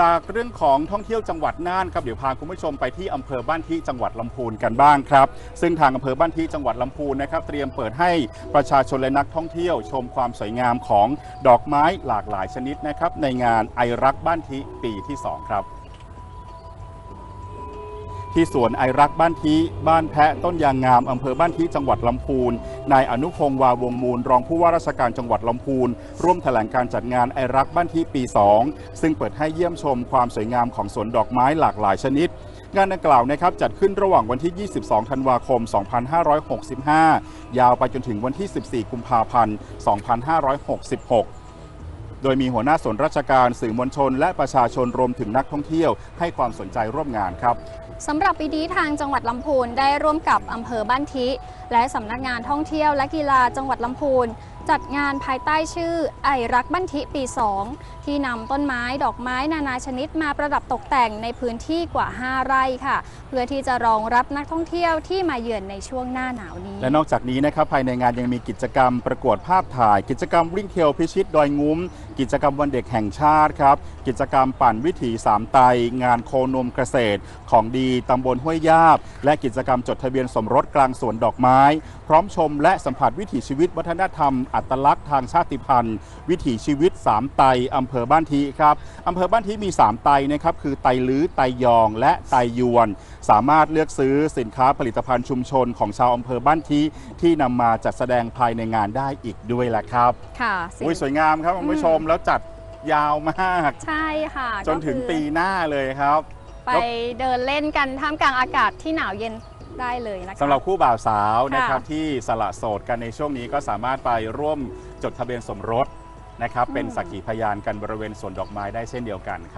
จากเรื่องของท่องเที่ยวจังหวัดน่านครับเดี๋ยวพาคุณผู้ชมไปที่อำเภอบ้านที่จังหวัดลำพูนกันบ้างครับ ซึ่งทางอำเภอบ้านที่จังหวัดลำพูนนะครับ เตรียมเปิดให้ประชาชนและนักท่องเที่ยว ชมความสวยงามของดอกไม้หลากหลายชนิดนะครับในงานไอรักบ้านทิปีที่สองครับ ที่สวนไอรักบ้านทีบ้านแพะต้นยางงามอำเภอบ้านทีจังหวัดลำพูนนายอนุพงศ์วาวงมูล รองผู้ว่าราชการจังหวัดลำพูนร่วมแถลงการจัดงานไอรักบ้านทีปี 2 ซึ่งเปิดให้เยี่ยมชมความสวยงามของสวนดอกไม้หลากหลายชนิดงานดังกล่าวนะครับจัดขึ้นระหว่างวันที่ 22 ธันวาคม 2565 ยาวไปจนถึงวันที่ 14 กุมภาพันธ์ 2566 โดยมีหัวหน้าส่วนราชการสื่อมวลชน และประชาชนรวมถึงนักท่องเที่ยว ให้ความสนใจร่วมงานครับสำหรับปีนี้ทางจังหวัดลำพูนได้ร่วมกับอำเภอบ้านทิ และสำนักงานท่องเที่ยวและกีฬาจังหวัดลำพูน จัดงานภายใต้ชื่อ ไอรักบ้านทิปี 2 ที่นำต้นไม้ดอกไม้นานาชนิดมาประดับตกแต่งในพื้นที่กว่า 5 ไร่ค่ะ เพื่อที่จะรองรับนักท่องเที่ยวที่มาเยือนในช่วงหน้าหนาวนี้ และนอกจากนี้นะครับภายในงานยังมีกิจกรรมประกวดภาพถ่าย กิจกรรมวิ่งเทรลพิชิตดอยงุ้ม กิจกรรมวันเด็กแห่งชาติครับ กิจกรรมปั่นวิถีสามไต งานโคนมเกษตร ของดีตำบลห้วยยาบ และกิจกรรมจดทะเบียนสมรสกลางสวนดอกไม้ พร้อมชมและสัมผัสวิถีชีวิตวัฒนธรรมอัตลักษณ์ทางชาติพันธุ์ วิถีชีวิตสามไตอำเภอบ้านทีครับอำเภอบ้านทีมีสามไตนะครับคือไตลื้อไตยอง และไตยวน สามารถเลือกซื้อสินค้าผลิตภัณฑ์ชุมชนของชาวอำเภอบ้านทีที่นำมาจัดแสดงภายในงานได้อีกด้วยแหละครับค่ะอุ้ยสวยงามครับคุณผู้ชมแล้วจัดยาวมากใช่ค่ะจนถึงก็คือปีหน้าเลยครับ ไปเดินเล่นกันท่ามกลางอากาศที่หนาวเย็น ได้เลยนะคะ สำหรับคู่บ่าวสาวค่ะนะครับที่สละโสดกันในช่วงนี้ก็สามารถไปร่วมจดทะเบียนสมรสนะครับเป็นสักขีพยานกันบริเวณสวนดอกไม้ได้เช่นเดียวกันครับ